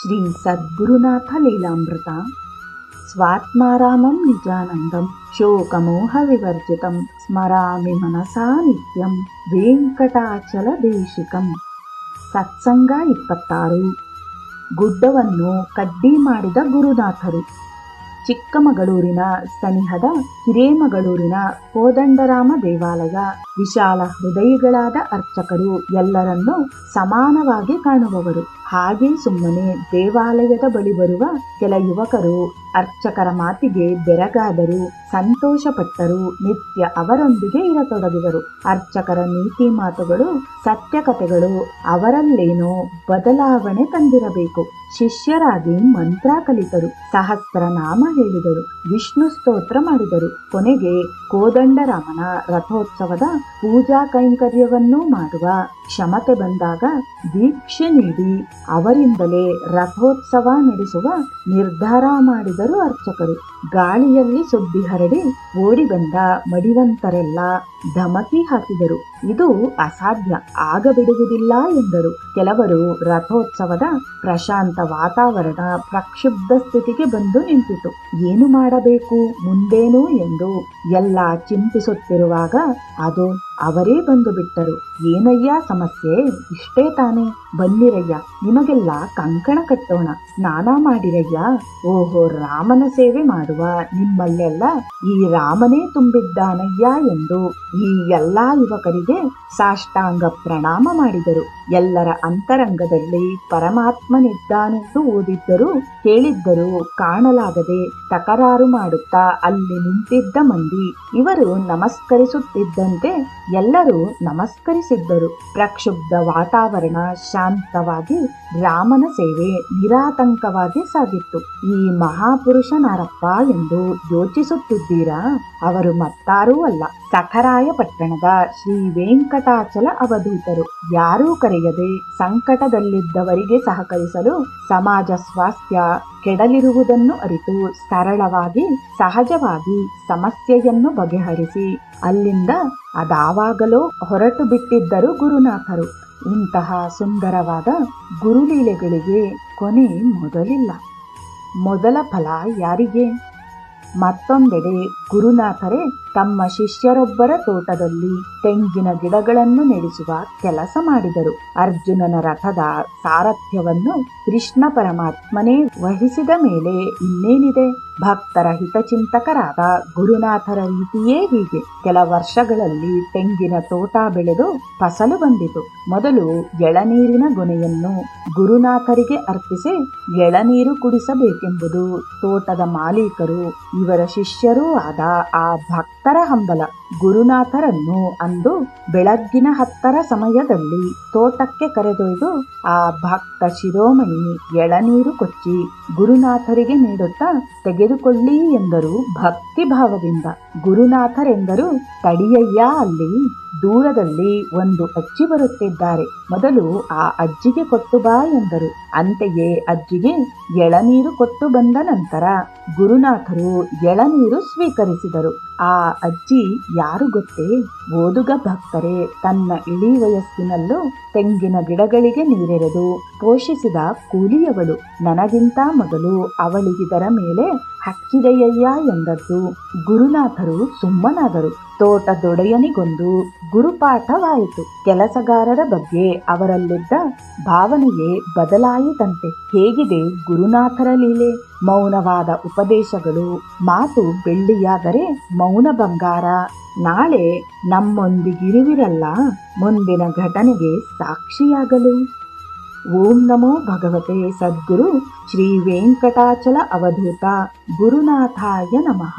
ಶ್ರೀ ಸದ್ಗುರುನಾಥ ಲೀಲಾಮೃತ. ಸ್ವಾತ್ಮಾರಾಮಂ ನಿಜಾನಂದಂ ಶೋಕಮೋಹ ವಿವರ್ಜಿತಂ ಸ್ಮರಾಮಿ ಮನಸಾ ನಿತ್ಯಂ ವೆಂಕಟಾಚಲ ದೇಶಿಕಂ. ಸತ್ಸಂಗ ಇಪ್ಪತ್ತಾರು. ಗುಡ್ಡವನ್ನು ಕಡ್ಡಿ ಮಾಡಿದ ಗುರುನಾಥರು. ಚಿಕ್ಕಮಗಳೂರಿನ ಸನಿಹದ ಹಿರೇಮಗಳೂರಿನ ಕೋದಂಡರಾಮ ದೇವಾಲಯ ವಿಶಾಲ ಹೃದಯಿಗಳಾದ ಅರ್ಚಕರು ಎಲ್ಲರನ್ನೂ ಸಮಾನವಾಗಿ ಕಾಣುವವರು. ಹಾಗೆ ಸುಮ್ಮನೆ ದೇವಾಲಯದ ಬಳಿ ಬರುವ ಕೆಲ ಯುವಕರು ಅರ್ಚಕರ ಮಾತಿಗೆ ಬೆರಗಾದರು, ಸಂತೋಷಪಟ್ಟರು, ನಿತ್ಯ ಅವರೊಂದಿಗೆ ಇರತೊಡಗಿದರು. ಅರ್ಚಕರ ನೀತಿ ಮಾತುಗಳು ಸತ್ಯ ಕಥೆಗಳು ಅವರಲ್ಲೇನೋ ಬದಲಾವಣೆ ತಂದಿರಬೇಕು. ಶಿಷ್ಯರಾಗಿ ಮಂತ್ರ ಕಲಿತರು, ಸಹಸ್ರ ನಾಮ ಹೇಳಿದರು, ವಿಷ್ಣು ಸ್ತೋತ್ರ ಮಾಡಿದರು. ಕೊನೆಗೆ ಕೋದಂಡರಾಮನ ರಥೋತ್ಸವದ ಪೂಜಾ ಕೈಂಕರ್ಯವನ್ನೂ ಮಾಡುವ ಕ್ಷಮತೆ ಬಂದಾಗ ದೀಕ್ಷೆ ನೀಡಿ ಅವರಿಂದಲೇ ರಥೋತ್ಸವ ನಡೆಸುವ ನಿರ್ಧಾರ ಮಾಡಿದರು ಅರ್ಚಕರು. ಗಾಳಿಯಲ್ಲಿ ಸುದ್ದಿ ಹರಡಿ ಓಡಿ ಬಂದ ಮಡಿವಂತರೆಲ್ಲ ಧಮಕಿ ಹಾಕಿದರು. ಇದು ಅಸಾಧ್ಯ, ಆಗಬಿಡುವುದಿಲ್ಲ ಎಂದರು. ಕೆಲವರು ರಥೋತ್ಸವದ ಪ್ರಶಾಂತ ವಾತಾವರಣ ಪ್ರಕ್ಷುಬ್ಧ ಸ್ಥಿತಿಗೆ ಬಂದು ನಿಂತಿತು. ಏನು ಮಾಡಬೇಕು, ಮುಂದೇನು ಎಂದು ಎಲ್ಲ ಚಿಂತಿಸುತ್ತಿರುವಾಗ ಅದು ಅವರೇ ಬಂದು ಬಿಟ್ಟರು. ಏನಯ್ಯ, ಸಮಸ್ಯೆ? ಇಷ್ಟೇ ತಾನೇ. ಬನ್ನಿರಯ್ಯ, ನಿಮಗೆಲ್ಲ ಕಂಕಣ ಕಟ್ಟೋಣ. ಸ್ನಾನ ಮಾಡಿರಯ್ಯ? ಓಹೋ, ರಾಮನ ಸೇವೆ ಮಾಡುವ ನಿಮ್ಮಲ್ಲೆಲ್ಲ ಈ ರಾಮನೇ ತುಂಬಿದ್ದಾನಯ್ಯ ಎಂದು ಈ ಎಲ್ಲಾ ಯುವಕರಿಗೆ ಸಾಷ್ಟಾಂಗ ಪ್ರಣಾಮ ಮಾಡಿದರು. ಎಲ್ಲರ ಅಂತರಂಗದಲ್ಲಿ ಪರಮಾತ್ಮನಿದ್ದಾನೆಂದು ಓದಿದ್ದರೂ ಕೇಳಿದ್ದರೂ ಕಾಣಲಾಗದೆ ತಕರಾರು ಮಾಡುತ್ತಾ ಅಲ್ಲಿ ನಿಂತಿದ್ದ ಮಂದಿ ಇವರು ನಮಸ್ಕರಿಸುತ್ತಿದ್ದಂತೆ ಎಲ್ಲರೂ ನಮಸ್ಕರಿಸಿದ್ದರು. ಪ್ರಕ್ಷುಬ್ಧ ವಾತಾವರಣ ಶಾಂತವಾಗಿ ರಾಮನ ಸೇವೆ ನಿರಾತಂಕವಾಗಿ ಸಾಗಿತ್ತು. ಈ ಮಹಾಪುರುಷನಾರಪ್ಪ ಎಂದು ಯೋಚಿಸುತ್ತಿದ್ದೀರಾ? ಅವರು ಮತ್ತಾರೂ ಅಲ್ಲ. ಸಖರಾಯ ಪಟ್ಟಣದ ಶ್ರೀ ವೆಂಕಟಾಚಲ ಅವಧೂತರು. ಯಾರೂ ಕರೆಯದೆ ಸಂಕಟದಲ್ಲಿದ್ದವರಿಗೆ ಸಹಕರಿಸಲು ಸಮಾಜ ಸ್ವಾಸ್ಥ್ಯ ಕೆಡಲಿರುವುದನ್ನು ಅರಿತು ಸರಳವಾಗಿ, ಸಹಜವಾಗಿ ಸಮಸ್ಯೆಯನ್ನು ಬಗೆಹರಿಸಿ ಅಲ್ಲಿಂದ ಅದಾವಾಗಲೋ ಹೊರಟು ಬಿಟ್ಟಿದ್ದರು ಗುರುನಾಥರು. ಇಂತಹ ಸುಂದರವಾದ ಗುರುಲೀಲೆಗಳಿಗೆ ಕೊನೆ ಮೊದಲಿಲ್ಲ. ಮೊದಲ ಫಲ ಯಾರಿಗೆ? ಮತ್ತೊಂದೆಡೆ ಗುರುನಾಥರೇ ತಮ್ಮ ಶಿಷ್ಯರೊಬ್ಬರ ತೋಟದಲ್ಲಿ ತೆಂಗಿನ ಗಿಡಗಳನ್ನು ನೆಡೆಸುವ ಕೆಲಸ ಮಾಡಿದರು. ಅರ್ಜುನನ ರಥದ ಸಾರಥ್ಯವನ್ನು ಕೃಷ್ಣ ಪರಮಾತ್ಮನೇ ವಹಿಸಿದ ಮೇಲೆ ಇನ್ನೇನಿದೆ? ಭಕ್ತರ ಹಿತಚಿಂತಕರಾದ ಗುರುನಾಥರ ರೀತಿಯೇ ಹೀಗೆ. ಕೆಲ ವರ್ಷಗಳಲ್ಲಿ ತೆಂಗಿನ ತೋಟ ಬೆಳೆದು ಫಸಲು ಬಂದಿತು. ಮೊದಲು ಎಳನೀರಿನ ಗೊನೆಯನ್ನು ಗುರುನಾಥರಿಗೆ ಅರ್ಪಿಸಿ ಎಳನೀರು ಕುಡಿಸಬೇಕೆಂಬುದು ತೋಟದ ಮಾಲೀಕರು ಇವರ ಶಿಷ್ಯರೂ ಆದ ಆ ಭಕ್ತರ ಹಂಬಲ, ಗುರುನಾಥರನ್ನು ಅಂದು ಬೆಳಗ್ಗಿನ ಹತ್ತರ ಸಮಯದಲ್ಲಿ ತೋಟಕ್ಕೆ ಕರೆದೊಯ್ದು ಆ ಭಕ್ತ ಶಿರೋಮಣಿ ಎಳನೀರು ಕೊಚ್ಚಿ ಗುರುನಾಥರಿಗೆ ನೀಡುತ್ತಾ ತೆಗೆದುಕೊಳ್ಳಿ ಎಂದರು ಭಕ್ತಿ ಭಾವದಿಂದ ಗುರುನಾಥರೆಂದರು, ತಡಿಯಯ್ಯ, ಅಲ್ಲಿ ದೂರದಲ್ಲಿ ಒಂದು ಅಜ್ಜಿ ಬರುತ್ತಿದ್ದಾರೆ. ಮೊದಲು ಆ ಅಜ್ಜಿಗೆ ಕೊಟ್ಟು ಬಾ ಎಂದರು. ಅಂತೆಯೇ ಅಜ್ಜಿಗೆ ಎಳನೀರು ಕೊಟ್ಟು ಬಂದ ನಂತರ ಗುರುನಾಥರು ಎಳನೀರು ಸ್ವೀಕರಿಸಿದರು. ಆ ಅಜ್ಜಿ ಯಾರು ಗೊತ್ತೇ? ಓದುಗ ಭಕ್ತರೇ, ತನ್ನ ಇಳಿ ವಯಸ್ಸಿನಲ್ಲೂ ತೆಂಗಿನ ಗಿಡಗಳಿಗೆ ನೀರೆರೆದು ಪೋಷಿಸಿದ ಕೂಲಿಯವಳು. ನನಗಿಂತ ಮೊದಲು ಅವಳಿಗಿದರ ಮೇಲೆ ಹಕ್ಕಿದೆಯಯ್ಯ ಎಂದದ್ದು ಗುರುನಾಥರು ಸುಮ್ಮನಾದರು. ತೋಟದೊಡೆಯನಿಗೊಂದು ಗುರುಪಾಠವಾಯಿತು. ಕೆಲಸಗಾರರ ಬಗ್ಗೆ ಅವರಲ್ಲಿದ್ದ ಭಾವನೆಯೇ ಬದಲಾಯಿತಂತೆ. ಹೇಗಿದೆ ಗುರುನಾಥರ ಲೀಲೆ? ಮೌನವಾದ ಉಪದೇಶಗಳು. ಮಾತು ಬೆಳ್ಳಿಯಾದರೆ ಮೌನ ಬಂಗಾರ. ನಾಳೆ ನಮ್ಮೊಂದಿಗಿರುವಿರಲ್ಲ. ಮುಂದಿನ ಘಟನೆಗೆ ಸಾಕ್ಷಿಯಾಗಲು. ಓಂ ನಮೋ ಭಗವತೆ ಸದ್ಗುರು ಶ್ರೀ ವೆಂಕಟಾಚಲ ಅವಧೂತ ಗುರುನಾಥಾಯ ನಮಃ